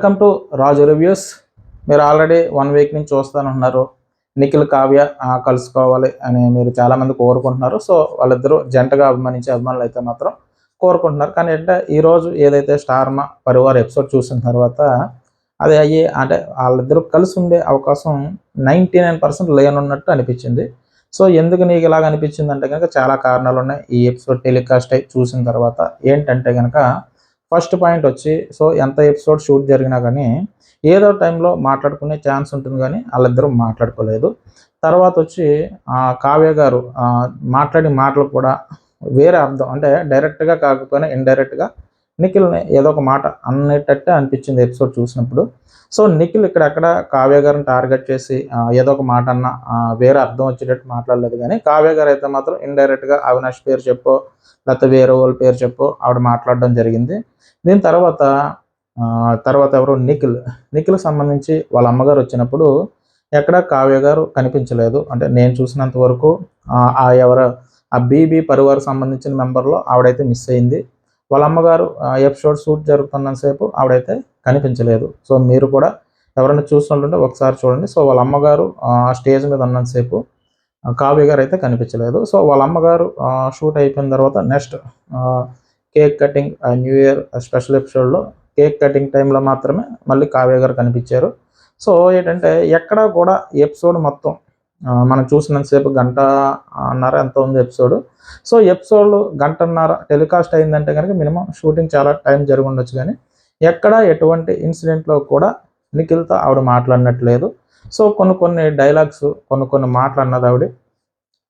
Welcome to Raju reviews. మీరు already one week నుంచి చూస్తానంటున్నారు. నిఖిల్ కావ్య కలుసుకోవాలి అని మీరు చాలామంది కోరుకుంటున్నారు. సో వాళ్ళిద్దరూ జంటగా అభిమానించే అభిమానులు అయితే మాత్రం కోరుకుంటున్నారు. కానీ అంటే ఈరోజు ఏదైతే స్టార్మా పరివార్ ఎపిసోడ్ చూసిన తర్వాత అది అయ్యి అంటే వాళ్ళిద్దరూ కలిసి ఉండే అవకాశం నైంటీ నైన్ పర్సెంట్ లేనున్నట్టు అనిపించింది. సో ఎందుకు నీకు ఇలాగ అనిపించింది అంటే కనుక చాలా కారణాలు ఉన్నాయి. ఈ ఎపిసోడ్ టెలికాస్ట్ అయి చూసిన తర్వాత ఏంటంటే కనుక ఫస్ట్ పాయింట్ వచ్చి సో ఎంత ఎపిసోడ్ షూట్ జరిగినా కానీ ఏదో టైంలో మాట్లాడుకునే ఛాన్స్ ఉంటుంది కానీ వాళ్ళిద్దరూ మాట్లాడుకోలేదు. తర్వాత వచ్చి ఆ, కావ్య గారు మాట్లాడిన మాటలు కూడా వేరే అర్థం అంటే డైరెక్ట్గా కాకపోయినా ఇండైరెక్ట్గా నిఖిల్ని ఏదో ఒక మాట అనేటట్టే అనిపించింది ఎపిసోడ్ చూసినప్పుడు. సో నిఖిల్ ఇక్కడెక్కడ కావ్య గారిని టార్గెట్ చేసి ఏదో ఒక మాట అన్న వేరే అర్థం వచ్చేటట్టు మాట్లాడలేదు కానీ కావ్య గారు అయితే మాత్రం ఇండైరెక్ట్గా అవినాష్ పేరు చెప్పో లేకపోతే వేరే వాళ్ళ పేరు చెప్పో ఆవిడ మాట్లాడడం జరిగింది. దీని తర్వాత తర్వాత ఎవరు నిఖిల్ నిఖిల్ సంబంధించి వాళ్ళ అమ్మగారు వచ్చినప్పుడు ఎక్కడ కావ్య గారు కనిపించలేదు. అంటే నేను చూసినంత వరకు ఆ, ఆ ఎవరు ఆ బీబీ పరివార్ సంబంధించిన మెంబర్లో ఆవిడైతే మిస్ అయింది. వాళ్ళ అమ్మగారు ఎపిసోడ్ షూట్ జరుగుతున్నంతసేపు ఆవిడైతే కనిపించలేదు. సో మీరు కూడా ఎవరైనా చూస్తుంటుంటే ఒకసారి చూడండి. సో వాళ్ళ అమ్మగారు ఆ స్టేజ్ మీద ఉన్నంతసేపు కావ్య గారు అయితే కనిపించలేదు. సో వాళ్ళ అమ్మగారు షూట్ అయిపోయిన తర్వాత next cake cutting new year special ఎపిసోడ్లో కేక్ కటింగ్ టైంలో మాత్రమే మళ్ళీ కావ్య గారు కనిపించారు. సో ఏంటంటే ఎక్కడా కూడా ఎపిసోడ్ మొత్తం మనం చూసినంతసేపు గంట అన్నర ఎంత ఉంది ఎపిసోడ్. సో ఎపిసోడ్ గంటన్నర టెలికాస్ట్ అయిందంటే కనుక మినిమం షూటింగ్ చాలా టైం జరిగి ఉండొచ్చు కానీ ఎక్కడ ఎటువంటి ఇన్సిడెంట్లో కూడా నిఖిల్తో ఆవిడ మాట్లాడినట్లేదు. సో కొన్ని కొన్ని డైలాగ్స్ కొన్ని కొన్ని మాటలు అన్నది ఆవిడ.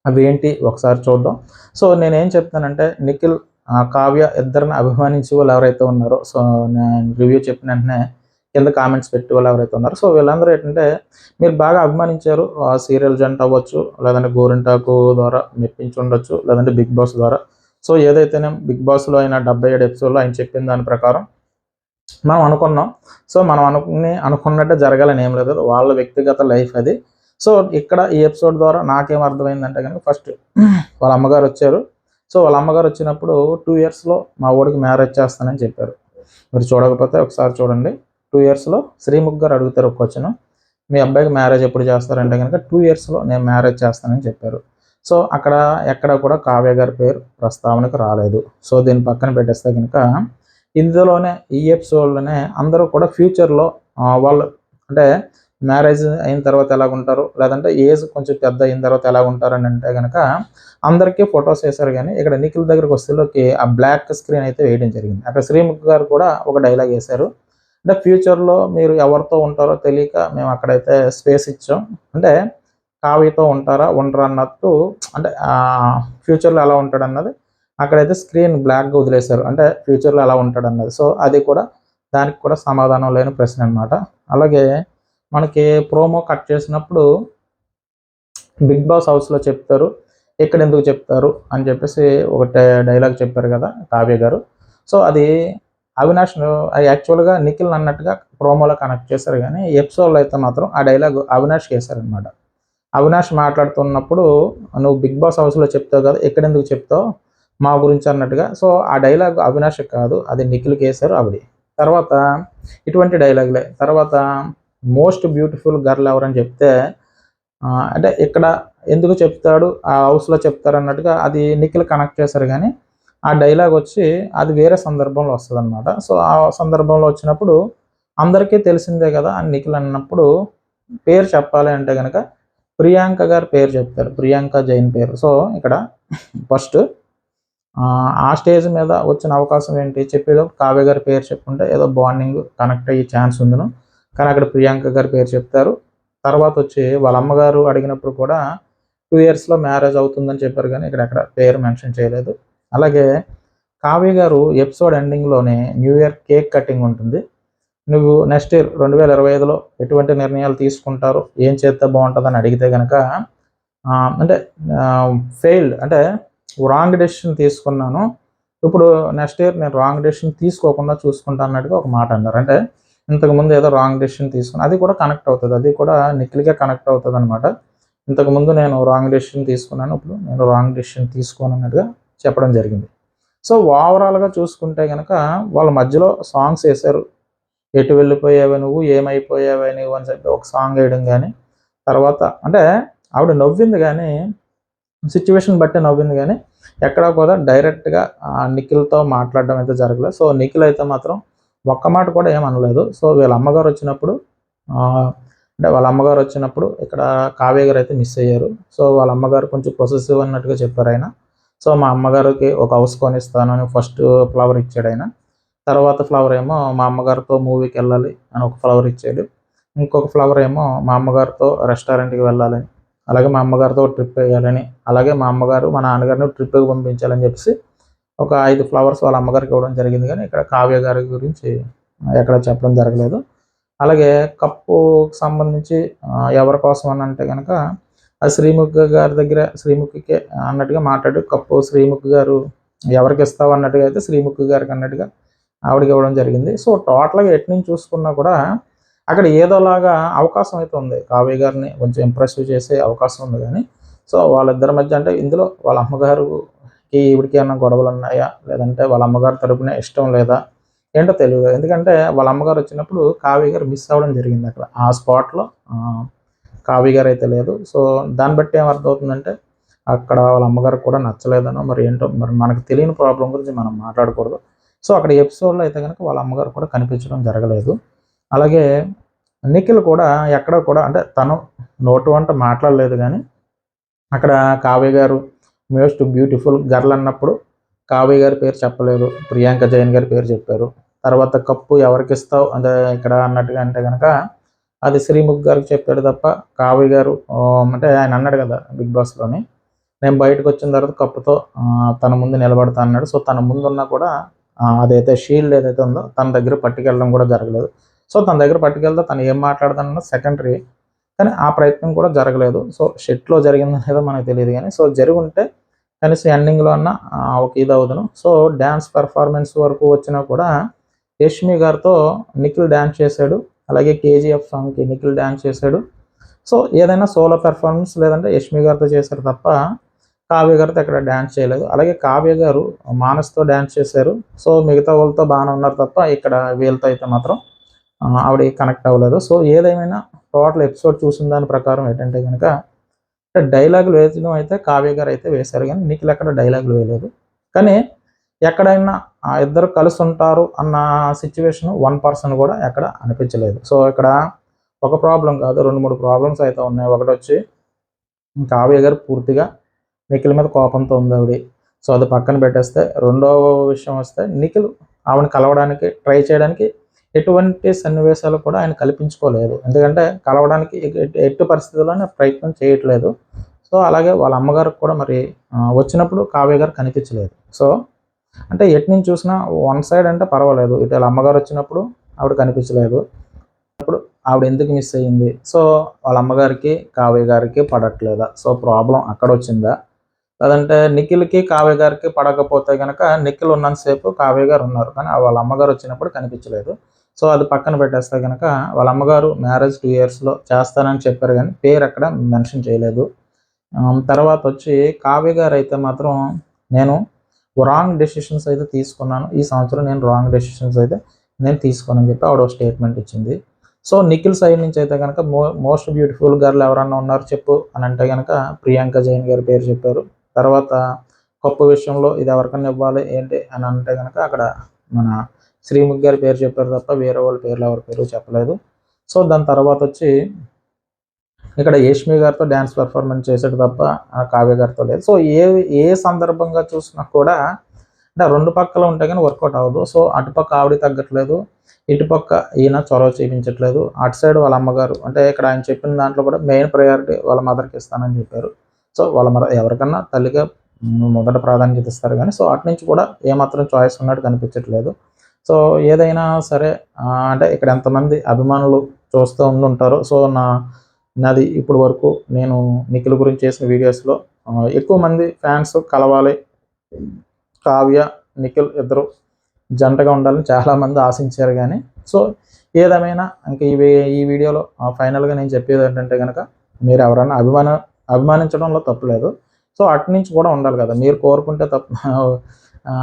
అవి ఏంటి? ఒకసారి చూద్దాం. సో నేనేం చెప్తానంటే నిఖిల్ కావ్య ఇద్దరిని అభిమానించే వాళ్ళు ఎవరైతే ఉన్నారో సో నేను రివ్యూ చెప్పిన వెంటనే కింద కామెంట్స్ పెట్టి వాళ్ళు ఎవరైతే ఉన్నారో. సో వీళ్ళందరూ ఏంటంటే మీరు బాగా అభిమానించారు. ఆ సీరియల్ జంట అవ్వచ్చు లేదంటే గోరింటాకు ద్వారా మెప్పించి ఉండొచ్చు లేదంటే బిగ్ బాస్ ద్వారా. సో ఏదైతేనే బిగ్ బాస్లో అయినా డెబ్బై ఏడు ఎపిసోడ్లో ఆయన చెప్పిన దాని ప్రకారం మనం అనుకున్నాం. సో మనం అనుకుని అనుకున్నట్టే జరగాలని ఏం లేదు. వాళ్ళ వ్యక్తిగత లైఫ్ అది. సో ఇక్కడ ఈ ఎపిసోడ్ ద్వారా నాకేం అర్థమైందంటే కనుక ఫస్ట్ వాళ్ళ అమ్మగారు వచ్చారు. సో వాళ్ళ అమ్మగారు వచ్చినప్పుడు టూ ఇయర్స్లో మా ఊడికి మ్యారేజ్ చేస్తానని చెప్పారు. మీరు చూడకపోతే ఒకసారి చూడండి. టూ ఇయర్స్లో శ్రీముఖ్ గారు అడుగుతారు ఒక క్వశ్చన్ మీ అబ్బాయికి మ్యారేజ్ ఎప్పుడు చేస్తారంటే కనుక టూ ఇయర్స్లో నేను మ్యారేజ్ చేస్తానని చెప్పారు. సో అక్కడ ఎక్కడ కూడా కావ్య గారి పేరు ప్రస్తావనకు రాలేదు. సో దీన్ని పక్కన పెట్టేస్తే కనుక ఇందులోనే ఈ ఎపిసోడ్లోనే అందరూ కూడా ఫ్యూచర్లో వాళ్ళు అంటే మ్యారేజ్ అయిన తర్వాత ఎలా ఉంటారు? లేదంటే ఏజ్ కొంచెం పెద్ద అయిన తర్వాత ఎలా ఉంటారు అని అంటే కనుక అందరికీ ఫొటోస్ వేశారు కానీ ఇక్కడ నిఖిల్ దగ్గరకు వస్తేలోకి ఆ బ్లాక్ స్క్రీన్ అయితే వేయడం జరిగింది. అక్కడ శ్రీముఖ్ గారు కూడా ఒక డైలాగ్ వేశారు. అంటే ఫ్యూచర్లో మీరు ఎవరితో ఉంటారో తెలియక మేము అక్కడైతే స్పేస్ ఇచ్చాం. అంటే కావ్యతో ఉంటారా ఉండరా అన్నట్టు అంటే ఫ్యూచర్లో ఎలా ఉంటాడు అన్నది అక్కడైతే స్క్రీన్ బ్లాక్గా వదిలేశారు. అంటే ఫ్యూచర్లో ఎలా ఉంటాడు అన్నది. సో అది కూడా దానికి కూడా సమాధానం లేని ప్రశ్న అనమాట అలాగే మనకి ప్రోమో కట్ చేసినప్పుడు బిగ్ బాస్ హౌస్లో చెప్తారు ఇక్కడ ఎందుకు చెప్తారు? అని చెప్పేసి ఒకటే డైలాగ్ చెప్పారు కదా కావ్య గారు. సో అది అవినాష్ యాక్చువల్గా నిఖిల్ అన్నట్టుగా ప్రోమోలో కనెక్ట్ చేశారు కానీ ఎపిసోడ్లో అయితే మాత్రం ఆ డైలాగ్ అవినాష్కి వేశారనమాట అవినాష్ మాట్లాడుతున్నప్పుడు నువ్వు బిగ్ బాస్ హౌస్లో చెప్తావు కదా ఎక్కడెందుకు చెప్తావు? మా గురించి అన్నట్టుగా. సో ఆ డైలాగ్ అవినాష్ కాదు అది నిఖిల్కి వేశారు ఆవిడ. తర్వాత ఇటువంటి డైలాగులే తర్వాత మోస్ట్ బ్యూటిఫుల్ గర్ల్ ఎవరని చెప్తే అంటే ఇక్కడ ఎందుకు చెప్తాడు ఆ హౌస్లో చెప్తారు అన్నట్టుగా అది నిఖిల్ కనెక్ట్ చేశారు కానీ ఆ డైలాగ్ వచ్చి అది వేరే సందర్భంలో వస్తుంది అనమాట సో ఆ సందర్భంలో వచ్చినప్పుడు అందరికీ తెలిసిందే కదా అని నిఖిల్ అన్నప్పుడు పేరు చెప్పాలి అంటే కనుక ప్రియాంక గారి పేరు చెప్తారు. ప్రియాంక జైన్ పేరు. సో ఇక్కడ ఫస్ట్ ఆ స్టేజ్ మీద వచ్చిన అవకాశం ఏంటి? చెప్పేదో కావ్య గారి పేరు చెప్పుకుంటే ఏదో బాండింగ్ కనెక్ట్ అయ్యే ఛాన్స్ ఉందను. కానీ అక్కడ ప్రియాంక గారి పేరు చెప్తారు. తర్వాత వచ్చి వాళ్ళ అమ్మగారు అడిగినప్పుడు కూడా టూ ఇయర్స్లో మ్యారేజ్ అవుతుందని చెప్పారు కానీ ఇక్కడ అక్కడ పేరు మెన్షన్ చేయలేదు. అలాగే కావ్య గారు ఎపిసోడ్ ఎండింగ్లోనే న్యూ ఇయర్ కేక్ కటింగ్ ఉంటుంది. నువ్వు నెక్స్ట్ ఇయర్ రెండు వేల ఇరవై ఐదులో ఎటువంటి నిర్ణయాలు తీసుకుంటారు? ఏం చేస్తే బాగుంటుందని అడిగితే కనుక అంటే ఫెయిల్డ్ అంటే రాంగ్ డెసిషన్ తీసుకున్నాను. ఇప్పుడు నెక్స్ట్ ఇయర్ నేను రాంగ్ డెసిషన్ తీసుకోకుండా చూసుకుంటా అన్నట్టుగా ఒక మాట అన్నారు. అంటే ఇంతకుముందు ఏదో రాంగ్ డెసిషన్ తీసుకుని అది కూడా కనెక్ట్ అవుతుంది. అది కూడా నిఖిల్గా కనెక్ట్ అవుతుంది అనమాట ఇంతకుముందు నేను రాంగ్ డెసిషన్ తీసుకున్నాను ఇప్పుడు నేను రాంగ్ డెసిషన్ తీసుకోను అన్నట్టుగా చెప్పడం జరిగింది. సో ఓవరాల్గా చూసుకుంటే కనుక వాళ్ళ మధ్యలో సాంగ్స్ వేశారు. ఎటు వెళ్ళిపోయావే నువ్వు? ఏమైపోయావే నువ్వు? అని చెప్పి ఒక సాంగ్ వేయడం కానీ తర్వాత అంటే ఆవిడ నవ్వింది కానీ సిచ్యువేషన్ బట్టి నవ్వింది కానీ ఎక్కడ కూడా డైరెక్ట్గా నిఖిల్తో మాట్లాడడం అయితే జరగలేదు. సో నిఖిల్ అయితే మాత్రం ఒక్క మాట కూడా ఏమనలేదు సో వీళ్ళ అమ్మగారు వచ్చినప్పుడు అంటే వాళ్ళ అమ్మగారు వచ్చినప్పుడు ఇక్కడ కావ్య గారు అయితే మిస్ అయ్యారు. సో వాళ్ళ అమ్మగారు కొంచెం పొసెసివ్ అన్నట్టుగా చెప్పారు ఆయన. సో మా అమ్మగారికి ఒక హౌస్ కొనిస్తాను అని ఫస్ట్ ఫ్లవర్ ఇచ్చాడు ఆయన. తర్వాత ఫ్లవర్ ఏమో మా అమ్మగారితో మూవీకి వెళ్ళాలి అని ఒక ఫ్లవర్ ఇచ్చాడు. ఇంకొక ఫ్లవర్ ఏమో మా అమ్మగారితో రెస్టారెంట్కి వెళ్ళాలని అలాగే మా అమ్మగారితో ట్రిప్ వేయాలని అలాగే మా అమ్మగారు మా నాన్నగారిని ట్రిప్కి పంపించాలని చెప్పేసి ఒక ఐదు ఫ్లవర్స్ వాళ్ళ అమ్మగారికి ఇవ్వడం జరిగింది. కానీ ఇక్కడ కావ్య గారి గురించి ఎక్కడ చెప్పడం జరగలేదు. అలాగే కప్పుకి సంబంధించి ఎవరి కోసం అని అంటే కనుక ఆ శ్రీముఖి గారి దగ్గర శ్రీముఖికే అన్నట్టుగా మాట్లాడు. కప్పు శ్రీముఖి గారు ఎవరికి ఇస్తావు అన్నట్టుగా అయితే శ్రీముఖి గారికి అన్నట్టుగా ఆవిడకి ఇవ్వడం జరిగింది. సో టోటల్గా ఎటు నుంచి చూసుకున్నా కూడా అక్కడ ఏదోలాగా అవకాశం అయితే ఉంది. కావ్య గారిని కొంచెం ఇంప్రెసివ్ చేసే అవకాశం ఉంది కానీ సో వాళ్ళిద్దరి మధ్య అంటే ఇందులో వాళ్ళ అమ్మగారుకి ఈవిడికి ఏమైనా గొడవలు ఉన్నాయా? లేదంటే వాళ్ళ అమ్మగారి తరపున ఇష్టం లేదా? ఏంటో తెలియదు ఎందుకంటే వాళ్ళ అమ్మగారు వచ్చినప్పుడు కావ్య గారు మిస్ అవ్వడం జరిగింది అక్కడ. ఆ స్పాట్లో కావ్య గారు అయితే లేదు. సో దాన్ని బట్టి ఏమర్థమవుతుందంటే అక్కడ వాళ్ళ అమ్మగారికి కూడా నచ్చలేదనో మరి ఏంటో మరి మనకు తెలియని ప్రాబ్లం గురించి మనం మాట్లాడకూడదు. సో అక్కడ ఎపిసోడ్లో అయితే కనుక వాళ్ళ అమ్మగారు కూడా కనిపించడం జరగలేదు. అలాగే నిఖిల్ కూడా ఎక్కడ కూడా అంటే తను నోటు వంట మాట్లాడలేదు కానీ అక్కడ కావ్య గారు మోస్ట్ బ్యూటిఫుల్ గర్ల్ అన్నప్పుడు కావ్య గారి పేరు చెప్పలేదు ప్రియాంక జైన్ గారి పేరు చెప్పారు. తర్వాత కప్పు ఎవరికి ఇస్తావు? అంటే ఇక్కడ అన్నట్టుగా అంటే కనుక అది శ్రీముఖ్ గారికి చెప్పాడు తప్ప కావ్య గారు అంటే ఆయన అన్నాడు కదా బిగ్ బాస్లోని నేను బయటకు వచ్చిన తర్వాత కప్పుతో తన ముందు నిలబడతా అన్నాడు. సో తన ముందు ఉన్నా కూడా అదైతే షీల్డ్ ఏదైతే ఉందో తన దగ్గర పట్టుకెళ్ళడం కూడా జరగలేదు. సో తన దగ్గర పట్టుకెళ్తే తను ఏం మాట్లాడతానన్నా సెకండరీ కానీ ఆ ప్రయత్నం కూడా జరగలేదు. సో షెట్లో జరిగింది లేదో మనకు తెలియదు కానీ సో జరిగి ఉంటే కనీసం ఎండింగ్లో అన్న ఒక ఇది అవుతును సో డ్యాన్స్ పెర్ఫార్మెన్స్ వరకు వచ్చినా కూడా యష్మి గారితో నిఖిల్ డ్యాన్స్ చేశాడు. అలాగే కేజీఎఫ్ సాంగ్కి నిఖిల్ డ్యాన్స్ చేశాడు. సో ఏదైనా సోలో పెర్ఫార్మెన్స్ లేదంటే యష్మి గారితో చేశారు తప్ప కావ్య గారితో అక్కడ డ్యాన్స్ చేయలేదు. అలాగే కావ్య గారు మానస్తో డ్యాన్స్ చేశారు. సో మిగతా వాళ్ళతో బాగానే ఉన్నారు తప్ప ఇక్కడ వీళ్ళతో అయితే మాత్రం ఆవిడ కనెక్ట్ అవ్వలేదు. సో ఏదేమైనా టోటల్ ఎపిసోడ్ చూసిన దాని ప్రకారం ఏంటంటే కనుక డైలాగులు వేయడం అయితే కావ్య గారు అయితే వేశారు. కానీ నిఖిల్ ఎక్కడ డైలాగులు వేయలేదు. కానీ ఎక్కడైనా ఆ ఇద్దరు కలిసి ఉంటారు అన్న సిచ్యువేషన్ వన్ పర్సన్ కూడా ఎక్కడ అనిపించలేదు. సో ఇక్కడ ఒక ప్రాబ్లం కాదు రెండు మూడు ప్రాబ్లమ్స్ అయితే ఉన్నాయి. ఒకటి వచ్చి కావ్య గారు పూర్తిగా నిఖిల్ మీద కోపంతో ఉంది ఆవిడ. సో అది పక్కన పెట్టేస్తే రెండవ విషయం వస్తే నిఖిల్ ఆవిడని కలవడానికి ట్రై చేయడానికి ఎటువంటి సన్నివేశాలు కూడా ఆయన కల్పించుకోలేదు. ఎందుకంటే కలవడానికి ఎట్టి పరిస్థితుల్లోనే ప్రయత్నం చేయట్లేదు. సో అలాగే వాళ్ళ అమ్మగారికి కూడా మరి వచ్చినప్పుడు కావ్య గారు కనిపించలేదు. సో అంటే ఎటు నుంచి చూసినా వన్ సైడ్ అంటే పర్వాలేదు. ఇటు వాళ్ళ అమ్మగారు వచ్చినప్పుడు ఆవిడ కనిపించలేదు. అప్పుడు ఆవిడ ఎందుకు మిస్ అయ్యింది? సో వాళ్ళ అమ్మగారికి కావ్య గారికి పడట్లేదా? సో ప్రాబ్లం అక్కడ వచ్చిందా? లేదంటే నిఖిల్కి కావ్య గారికి పడకపోతే కనుక నిఖిల్ ఉన్నంతసేపు కావ్య గారు ఉన్నారు. కానీ వాళ్ళ అమ్మగారు వచ్చినప్పుడు కనిపించలేదు. సో అది పక్కన పెట్టేస్తే కనుక వాళ్ళ అమ్మగారు మ్యారేజ్ టూ ఇయర్స్లో చేస్తానని చెప్పారు కానీ పేరు అక్కడ మెన్షన్ చేయలేదు. తర్వాత వచ్చి కావ్య గారు అయితే మాత్రం నేను రాంగ్ డెసిషన్స్ అయితే తీసుకున్నాను. ఈ సంవత్సరం నేను రాంగ్ డెసిషన్స్ అయితే నేను తీసుకోనని చెప్పి ఆవిడ స్టేట్మెంట్ ఇచ్చింది. సో నిఖిల్ సైడ్ నుంచి అయితే కనుక మో మోస్ట్ బ్యూటిఫుల్ గర్ల్ ఎవరన్నా ఉన్నారు చెప్పు అని అంటే కనుక ప్రియాంక జైన్ గారి పేరు చెప్పారు. తర్వాత గొప్ప విషయంలో ఇది ఎవరికన్నా ఇవ్వాలి ఏంటి అని అంటే కనుక అక్కడ మన శ్రీముఖ్ గారి పేరు చెప్పారు తప్ప వేరే వాళ్ళ పేర్లు ఎవరి పేరు చెప్పలేదు. సో దాని తర్వాత వచ్చి ఇక్కడ యష్మి గారితో డ్యాన్స్ పెర్ఫార్మెన్స్ చేశాడు తప్ప కావ్య గారితో లేదు. సో ఏ ఏ సందర్భంగా చూసినా కూడా అంటే రెండు పక్కల ఉంటే కానీ వర్కౌట్ అవ్వదు. సో అటుపక్క ఆవిడ తగ్గట్లేదు ఇటుపక్క ఈయన చొరవ చూపించట్లేదు. అటు సైడ్ వాళ్ళ అమ్మగారు అంటే ఇక్కడ ఆయన చెప్పిన దాంట్లో కూడా మెయిన్ ప్రయారిటీ వాళ్ళ మదర్కి ఇస్తానని చెప్పారు. సో వాళ్ళ మదర్ ఎవరికన్నా తల్లిగా మొదట ప్రాధాన్యత ఇస్తారు కానీ సో అటు నుంచి కూడా ఏమాత్రం చాయిస్ ఉన్నట్టు కనిపించట్లేదు. సో ఏదైనా సరే అంటే ఇక్కడ ఎంతమంది అభిమానులు చూస్తూ ఉండుంటారో సో నా నాది ఇప్పుడు వరకు నేను నిఖిల్ గురించి చేసిన వీడియోస్లో ఎక్కువ మంది ఫ్యాన్స్ కలవాలి. కావ్య నిఖిల్ ఇద్దరు జంటగా ఉండాలని చాలామంది ఆశించారు కానీ సో ఏదేమైనా ఇంకా ఈ వీ- ఈ వీడియోలో ఫైనల్గా నేను చెప్పేది ఏంటంటే కనుక మీరు ఎవరైనా అభిమాన అభిమానించడంలో తప్పులేదు సో అటు నుంచి కూడా ఉండాలి కదా. మీరు కోరుకుంటే తప్పు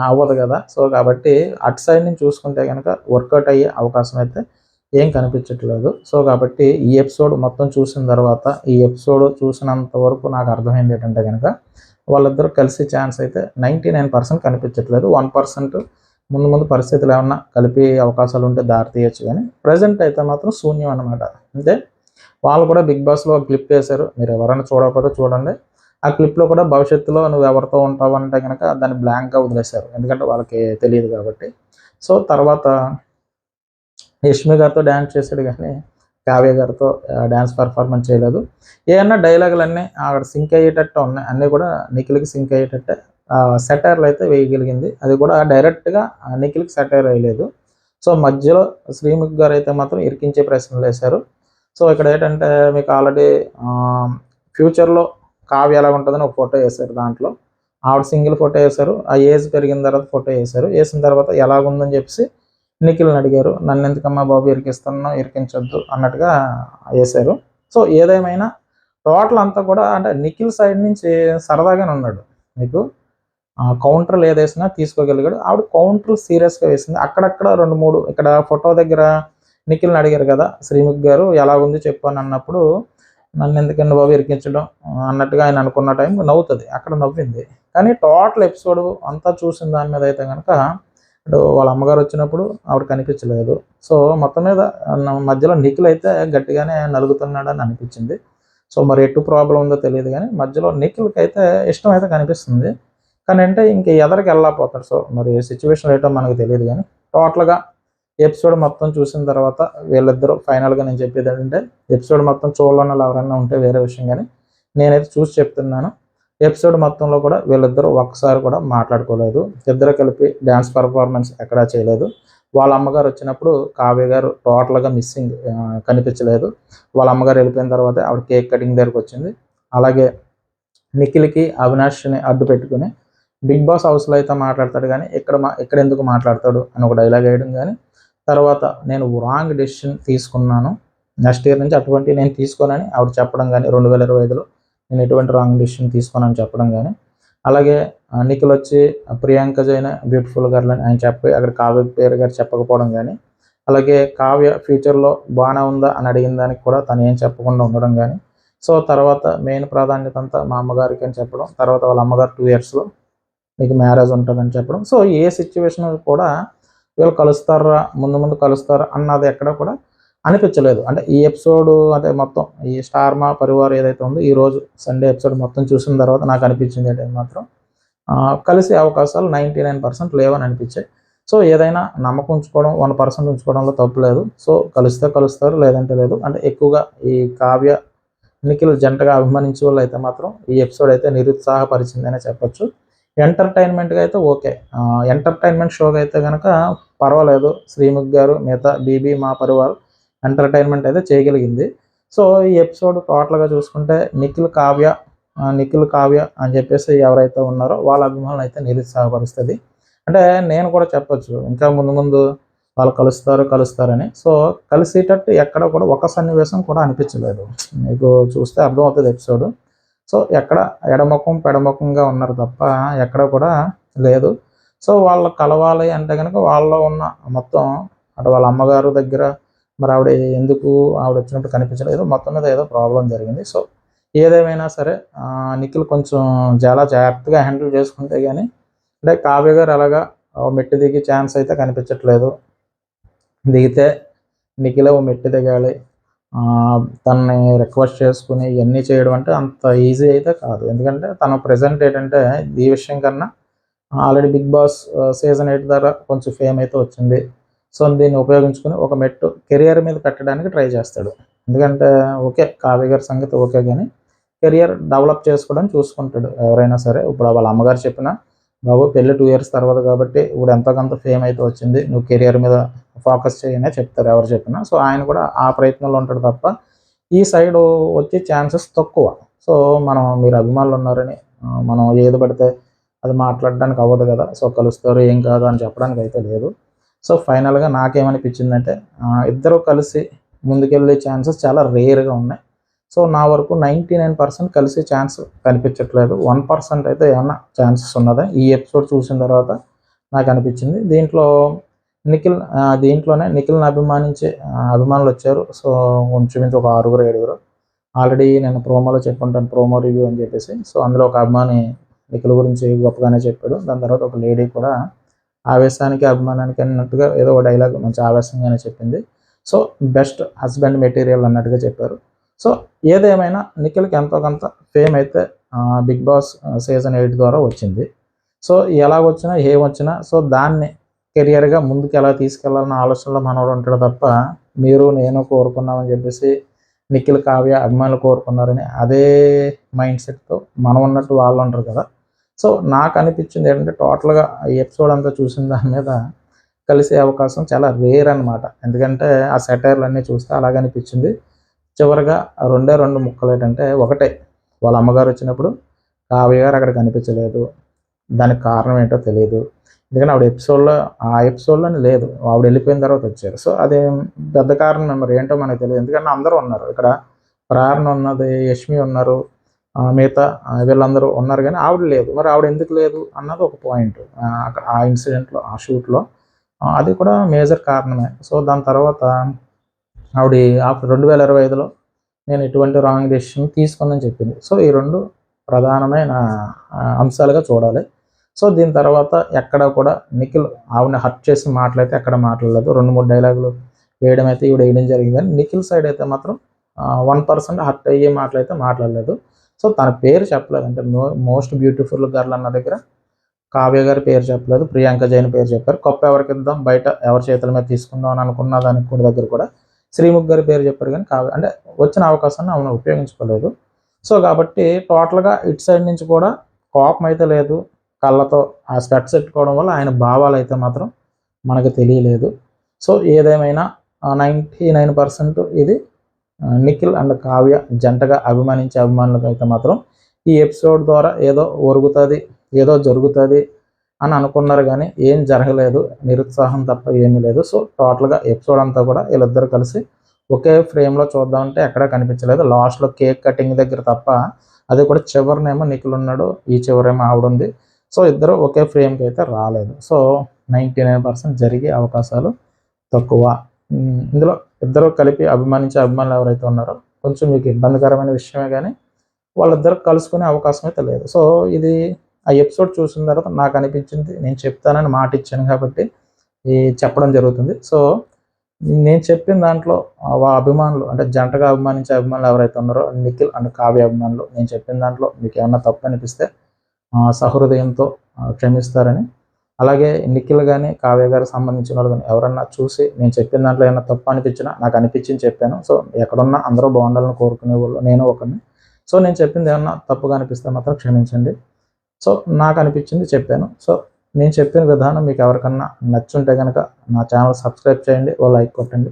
అవ్వదు కదా. సో కాబట్టి అటు సైడ్ నుంచి చూసుకుంటే కనుక వర్కౌట్ అయ్యే అవకాశం అయితే ఏం కనిపించట్లేదు. సో కాబట్టి ఈ ఎపిసోడ్ మొత్తం చూసిన తర్వాత ఈ ఎపిసోడ్ చూసినంత వరకు నాకు అర్థమైంది ఏంటంటే కనుక వాళ్ళిద్దరూ కలిసి ఛాన్స్ అయితే నైంటీ నైన్ పర్సెంట్ కనిపించట్లేదు. వన్ పర్సెంట్ ముందు ముందు పరిస్థితులు ఏమన్నా కలిపి అవకాశాలు ఉంటే దారి తీయచ్చు. కానీ ప్రజెంట్ అయితే మాత్రం శూన్యం అనమాట అంటే వాళ్ళు కూడా బిగ్ బాస్లో క్లిప్ వేశారు. మీరు ఎవరైనా చూడకపోతే చూడండి. ఆ క్లిప్లో కూడా భవిష్యత్తులో నువ్వు ఎవరితో ఉంటావు అంటే కనుక దాన్ని బ్లాంక్గా వదిలేశారు. ఎందుకంటే వాళ్ళకి తెలియదు కాబట్టి. సో తర్వాత యష్మి గారితో డ్యాన్స్ చేశాడు కానీ కావ్య గారితో డ్యాన్స్ పర్ఫార్మెన్స్ చేయలేదు. ఏమన్నా డైలాగులు అన్నీ అక్కడ సింక్ అయ్యేటట్టు ఉన్నాయి. అన్నీ కూడా నిఖిల్కి సింక్ అయ్యేటట్టే సెటైర్లు అయితే వేయగలిగింది. అది కూడా డైరెక్ట్గా నిఖిల్కి సెటైర్ వేయలేదు. సో మధ్యలో శ్రీముఖ్ గారు అయితే మాత్రం ఇరికించే ప్రశ్నలు వేశారు సో ఇక్కడ ఏంటంటే మీకు ఆల్రెడీ ఫ్యూచర్లో కావ్య ఎలా ఉంటుందని ఒక ఫోటో వేశారు దాంట్లో. ఆవిడ సింగిల్ ఫోటో వేశారు. ఆ ఏజ్ పెరిగిన తర్వాత ఫోటో వేశారు. వేసిన తర్వాత ఎలాగుందని చెప్పేసి నిఖిల్ని అడిగారు నన్ను ఎందుకమ్మా బాబు ఇరికిస్తున్నావు? ఇరికించొద్దు అన్నట్టుగా వేశారు. సో ఏదేమైనా టోటల్ అంతా కూడా అంటే నిఖిల్ సైడ్ నుంచి సరదాగానే ఉన్నాడు. మీకు కౌంటర్లు ఏదేసినా తీసుకోగలిగాడు. ఆవిడ కౌంటర్ సీరియస్గా వేసింది. అక్కడక్కడ రెండు మూడు ఇక్కడ ఫోటో దగ్గర నిఖిల్ని అడిగారు కదా శ్రీముఖ్ గారు ఎలా ఉంది చెప్పాను అన్నప్పుడు నన్ను ఎందుకండి బాబు ఇరికించడం? అన్నట్టుగా ఆయన అనుకున్న టైం నవ్వుతుంది. అక్కడ నవ్వింది. కానీ టోటల్ ఎపిసోడ్ అంతా చూసిన దాని మీద అయితే కనుక ఇప్పుడు వాళ్ళ అమ్మగారు వచ్చినప్పుడు ఆవిడ కనిపించలేదు. సో మొత్తం మీద మధ్యలో నిఖిల్ అయితే గట్టిగానే నలుగుతున్నాడని అనిపించింది. సో మరి ఎటు ప్రాబ్లం ఉందో తెలియదు కానీ మధ్యలో నిఖిల్కి అయితే ఇష్టం అయితే కనిపిస్తుంది. కానీ అంటే ఇంక ఎదరికి వెళ్ళకపోతాడు సో మరి సిచ్యువేషన్ ఏంటో మనకు తెలియదు కానీ టోటల్గా ఎపిసోడ్ మొత్తం చూసిన తర్వాత వీళ్ళిద్దరూ ఫైనల్గా నేను చెప్పేది ఏంటంటే ఎపిసోడ్ మొత్తం చూడలేని వాళ్ళు ఎవరైనా ఉంటే వేరే విషయం కానీ నేనైతే చూసి చెప్తున్నాను. ఎపిసోడ్ మొత్తంలో కూడా వీళ్ళిద్దరూ ఒక్కసారి కూడా మాట్లాడుకోలేదు. ఇద్దరు కలిపి డ్యాన్స్ పర్ఫార్మెన్స్ ఎక్కడా చేయలేదు. వాళ్ళ అమ్మగారు వచ్చినప్పుడు కావ్య గారు టోటల్గా మిస్సింగ్ కనిపించలేదు. వాళ్ళ అమ్మగారు వెళ్ళిపోయిన తర్వాత ఆవిడ కేక్ కటింగ్ దగ్గరకు వచ్చింది. అలాగే నిఖిల్కి అవినాష్ని అడ్డు పెట్టుకుని బిగ్ బాస్ హౌస్లో అయితే మాట్లాడతాడు కానీ ఇక్కడ మా ఇక్కడ ఎందుకు మాట్లాడతాడు అని ఒక డైలాగ్ వేయడం కానీ తర్వాత నేను రాంగ్ డెసిషన్ తీసుకున్నాను. నెక్స్ట్ ఇయర్ నుంచి అటువంటి నేను తీసుకోనని ఆవిడ చెప్పడం కానీ రెండు వేల ఇరవై ఐదులో నేను ఎటువంటి రాంగ్ డిసిషన్ తీసుకోనని చెప్పడం కానీ అలాగే నిఖిల్ వచ్చి ప్రియాంక జైన బ్యూటిఫుల్ గర్ల్ అని ఆయన చెప్పి అక్కడ కావ్య పేరు గారు చెప్పకపోవడం కానీ అలాగే కావ్య ఫ్యూచర్లో బాగానే ఉందా అని అడిగిన దానికి కూడా తను ఏం చెప్పకుండా ఉండడం కానీ సో తర్వాత మెయిన్ ప్రాధాన్యత అంతా మా అమ్మగారికి అని చెప్పడం తర్వాత వాళ్ళ అమ్మగారు టూ ఇయర్స్లో మీకు మ్యారేజ్ ఉంటుందని చెప్పడం. సో ఏ సిచ్యువేషన్ కూడా వీళ్ళు కలుస్తారా ముందు ముందు కలుస్తారా అన్నది ఎక్కడ కూడా అనిపించలేదు. అంటే ఈ ఎపిసోడ్ అదే మొత్తం ఈ స్టార్ మా పరివార్ ఏదైతే ఉందో ఈ రోజు సండే ఎపిసోడ్ మొత్తం చూసిన తర్వాత నాకు అనిపించింది ఏంటంటే మాత్రం కలిసే అవకాశాలు నైంటీ నైన్ పర్సెంట్ లేవని అనిపించాయి. సో ఏదైనా నమ్మకం ఉంచుకోవడం వన్ పర్సెంట్ ఉంచుకోవడంలో తప్పు లేదు. సో కలిస్తే కలుస్తారు లేదంటే లేదు. అంటే ఎక్కువగా ఈ కావ్య నిఖిల్ జంటగా అభిమానించే వాళ్ళు అయితే మాత్రం ఈ ఎపిసోడ్ అయితే నిరుత్సాహపరిచిందనే చెప్పొచ్చు. ఎంటర్టైన్మెంట్గా అయితే ఓకే. ఎంటర్టైన్మెంట్ షోగా అయితే కనుక పర్వాలేదు. శ్రీముఖ్ గారు మిగతా బీబీ మా పరివార్ ఎంటర్టైన్మెంట్ అయితే చేయగలిగింది. సో ఈ ఎపిసోడ్ టోటల్గా చూసుకుంటే నిఖిల్ కావ్య నిఖిల్ కావ్య అని చెప్పేసి ఎవరైతే ఉన్నారో వాళ్ళ అభిమానులు అయితే నిరుత్సాహపరుస్తుంది అంటే నేను కూడా చెప్పొచ్చు ఇంకా ముందు ముందు వాళ్ళు కలుస్తారు కలుస్తారని. సో కలిసేటట్టు ఎక్కడ కూడా ఒక సన్నివేశం కూడా అనిపించలేదు. మీకు చూస్తే అర్థమవుతుంది ఎపిసోడ్. సో ఎక్కడ ఎడముఖం పెడముఖంగా ఉన్నారు తప్ప ఎక్కడ కూడా లేదు. సో వాళ్ళు కలవాలి అంటే కనుక వాళ్ళలో ఉన్న మొత్తం అటు వాళ్ళ అమ్మగారు దగ్గర మరి ఆవిడ ఎందుకు ఆవిడ వచ్చినట్టు కనిపించలేదు? మొత్తం మీద ఏదో ప్రాబ్లం జరిగింది. సో ఏదేమైనా సరే నిఖిల్ కొంచెం చాలా జాగ్రత్తగా హ్యాండిల్ చేసుకుంటే కానీ అంటే కావ్య గారు అలాగా మెట్టు దిగి ఛాన్స్ అయితే కనిపించట్లేదు. దిగితే నిఖిల్ ఓ మెట్టి దిగాలి. తనని రిక్వెస్ట్ చేసుకుని ఇవన్నీ చేయడం అంటే అంత ఈజీ అయితే కాదు. ఎందుకంటే తన ప్రజెంట్ ఏంటంటే ఈ విషయం కన్నా already Bigg Boss season eight ద్వారా కొంచెం ఫేమ్ అయితే వచ్చింది. సో దీన్ని ఉపయోగించుకుని ఒక మెట్టు కెరియర్ మీద పెట్టడానికి ట్రై చేస్తాడు. ఎందుకంటే ఓకే కావ్య గారి సంగతి ఓకే కానీ కెరియర్ డెవలప్ చేసుకోవడం చూసుకుంటాడు ఎవరైనా సరే. ఇప్పుడు వాళ్ళ అమ్మగారు చెప్పిన బాబు పెళ్ళి టూ ఇయర్స్ తర్వాత కాబట్టి ఇప్పుడు ఎంతో కొంత ఫేమ్ అయితే వచ్చింది నువ్వు కెరియర్ మీద ఫోకస్ చేయనే చెప్తారు ఎవరు చెప్పినా. సో ఆయన కూడా ఆ ప్రయత్నంలో ఉంటాడు తప్ప ఈ సైడ్ వచ్చే ఛాన్సెస్ తక్కువ. సో మనం మీరు అభిమానులు ఉన్నారని మనం ఏది పడితే అది మాట్లాడడానికి అవ్వదు కదా. సో కలుస్తారు ఏం కాదు అని చెప్పడానికి అయితే లేదు. సో ఫైనల్గా నాకేమనిపించిందంటే ఇద్దరు కలిసి ముందుకెళ్ళే ఛాన్సెస్ చాలా రేర్గా ఉన్నాయి. సో నా వరకు నైంటీ నైన్ పర్సెంట్ కలిసే ఛాన్స్ కనిపించట్లేదు. వన్ పర్సెంట్ అయితే ఏమన్నా ఛాన్సెస్ ఉన్నదా? ఈ ఎపిసోడ్ చూసిన తర్వాత నాకు అనిపించింది. దీంట్లో నిఖిల్ దీంట్లోనే నిఖిల్ని అభిమానించే అభిమానులు వచ్చారు. సో కొంచెం ఒక ఆరుగురు ఏడుగురు. ఆల్రెడీ నేను ప్రోమోలో చెప్పుకుంటాను ప్రోమో రివ్యూ అని చెప్పేసి. సో అందులో ఒక అభిమాని నిఖిల్ గురించి గొప్పగానే చెప్పాడు. దాని తర్వాత ఒక లేడీ కూడా ఆవేశానికి అభిమానానికి అన్నట్టుగా ఏదో ఒక డైలాగ్ మంచి ఆవేశంగానే చెప్పింది. సో బెస్ట్ హస్బెండ్ మెటీరియల్ అన్నట్టుగా చెప్పారు. సో ఏదేమైనా నిఖిల్కి ఎంతో కొంత ఫేమ్ అయితే బిగ్ బాస్ సీజన్ ఎయిట్ ద్వారా వచ్చింది. సో ఎలా వచ్చినా ఏం వచ్చినా సో దాన్ని కెరియర్గా ముందుకు ఎలా తీసుకెళ్ళాలన్న ఆలోచనలో మనవాడు ఉంటాడు తప్ప మీరు నేను కోరుకున్నామని చెప్పేసి నిఖిల్ కావ్య అభిమానులు కోరుకున్నారని అదే మైండ్ సెట్తో మనం ఉన్నట్టు వాళ్ళు ఉంటారు కదా. సో నాకు అనిపించింది ఏంటంటే టోటల్గా ఈ ఎపిసోడ్ అంతా చూసిన దాని మీద కలిసే అవకాశం చాలా రేర్ అనమాట ఎందుకంటే ఆ సెటైర్లు అన్నీ చూస్తే అలాగే అనిపించింది. చివరిగా రెండే రెండు ముక్కలు ఏంటంటే ఒకటే వాళ్ళ అమ్మగారు వచ్చినప్పుడు కావ్య గారు అక్కడ కనిపించలేదు. దానికి కారణం ఏంటో తెలియదు ఎందుకంటే ఆవిడ ఎపిసోడ్లో ఆ ఎపిసోడ్లో లేదు. ఆవిడ వెళ్ళిపోయిన తర్వాత వచ్చారు. సో అదే పెద్ద కారణం మరి ఏంటో మనకు తెలియదు. ఎందుకంటే అందరూ ఉన్నారు. ఇక్కడ ప్రారణ ఉన్నది యష్మి ఉన్నారు. మిగతా వీళ్ళందరూ ఉన్నారు కానీ ఆవిడ లేదు. మరి ఆవిడ ఎందుకు లేదు అన్నది ఒక పాయింట్ అక్కడ ఆ ఇన్సిడెంట్లో ఆ షూట్లో అది కూడా మేజర్ కారణమే. సో దాని తర్వాత ఆవిడ ఆఫ్టర్ రెండు వేల ఇరవై ఐదులో నేను ఎటువంటి రాంగ్ డెసిషన్ తీసుకుందని చెప్పింది. సో ఈ రెండు ప్రధానమైన అంశాలుగా చూడాలి. సో దీని తర్వాత ఎక్కడ కూడా నిఖిల్ ఆవిడని హర్ట్ చేసి మాటలైతే ఎక్కడ మాట్లాడలేదు. రెండు మూడు డైలాగులు వేయడం అయితే ఈవిడ వేయడం జరిగింది కానీ నిఖిల్ సైడ్ అయితే మాత్రం వన్ పర్సెంట్ హర్ట్ అయ్యే మాటలు అయితే మాట్లాడలేదు. సో తన పేరు చెప్పలేదు. అంటే మోస్ట్ బ్యూటిఫుల్ గర్ల్ అన్న దగ్గర కావ్య గారి పేరు చెప్పలేదు. ప్రియాంక జైన్ పేరు చెప్పారు. కప్పు ఎవరికి ఇద్దాం? బయట ఎవరి చేతుల మీద తీసుకుందాం అని అనుకున్న దానికి కూడా దగ్గర కూడా శ్రీముఖ్ గారి పేరు చెప్పారు కానీ కావ్య అంటే వచ్చిన అవకాశాన్ని ఆమెను ఉపయోగించుకోలేదు. సో కాబట్టి టోటల్గా ఇటు సైడ్ నుంచి కూడా కోపం అయితే లేదు. కళ్ళతో ఆ స్పెట్స్ పెట్టుకోవడం వల్ల ఆయన భావాలు అయితే మాత్రం మనకు తెలియలేదు. సో ఏదేమైనా నైంటీ నైన్ పర్సెంట్ ఇది నిఖిల్ అండ్ కావ్య జంటగా అభిమానించే అభిమానులకు అయితే మాత్రం ఈ ఎపిసోడ్ ద్వారా ఏదో ఒరుగుతుంది ఏదో జరుగుతుంది అని అనుకున్నారు కానీ ఏం జరగలేదు నిరుత్సాహం తప్ప ఏమీ లేదు. సో టోటల్గా ఎపిసోడ్ అంతా కూడా వీళ్ళిద్దరు కలిసి ఒకే ఫ్రేమ్లో చూద్దామంటే ఎక్కడా కనిపించలేదు. లాస్ట్లో కేక్ కటింగ్ దగ్గర తప్ప అది కూడా చివరినేమో నిఖిల్ ఉన్నాడు ఈ చివరేమో ఆవిడ ఉంది. సో ఇద్దరు ఒకే ఫ్రేమ్కి అయితే రాలేదు. సో నైంటీ నైన్ పర్సెంట్ జరిగే అవకాశాలు తక్కువ. ఇందులో ఇద్దరు కలిపి అభిమానించే అభిమానులు ఎవరైతే ఉన్నారో కొంచెం మీకు ఇబ్బందికరమైన విషయమే కానీ వాళ్ళిద్దరు కలుసుకునే అవకాశం అయితే లేదు. సో ఇది ఆ ఎపిసోడ్ చూసిన తర్వాత నాకు అనిపించింది నేను చెప్తానని మాట ఇచ్చాను కాబట్టి ఈ చెప్పడం జరుగుతుంది. సో నేను చెప్పిన దాంట్లో ఆ వా అభిమానులు అంటే జంటగా అభిమానించే అభిమానులు ఎవరైతే ఉన్నారో నిఖిల్ అండ్ కావ్య అభిమానులు నేను చెప్పిన దాంట్లో మీకు ఏమన్నా తప్పు అనిపిస్తే సహృదయంతో క్షమిస్తారని అలాగే నిఖిల్ కానీ కావ్య గారికి సంబంధించిన వాళ్ళు కానీ ఎవరన్నా చూసి నేను చెప్పిన దాంట్లో ఏమైనా తప్పు అనిపించినా నాకు అనిపించింది చెప్పాను. సో ఎక్కడున్నా అందరూ బాగుండాలని కోరుకునే వాళ్ళు నేను ఒకరిని సో నేను చెప్పింది ఏమన్నా తప్పుగా అనిపిస్తే మాత్రం క్షమించండి. సో నాకు అనిపించింది చెప్పాను. సో నేను చెప్పిన విధానం మీకు ఎవరికన్నా నచ్చుంటే కనుక నా ఛానల్ సబ్స్క్రైబ్ చేయండి ఓ లైక్ కొట్టండి.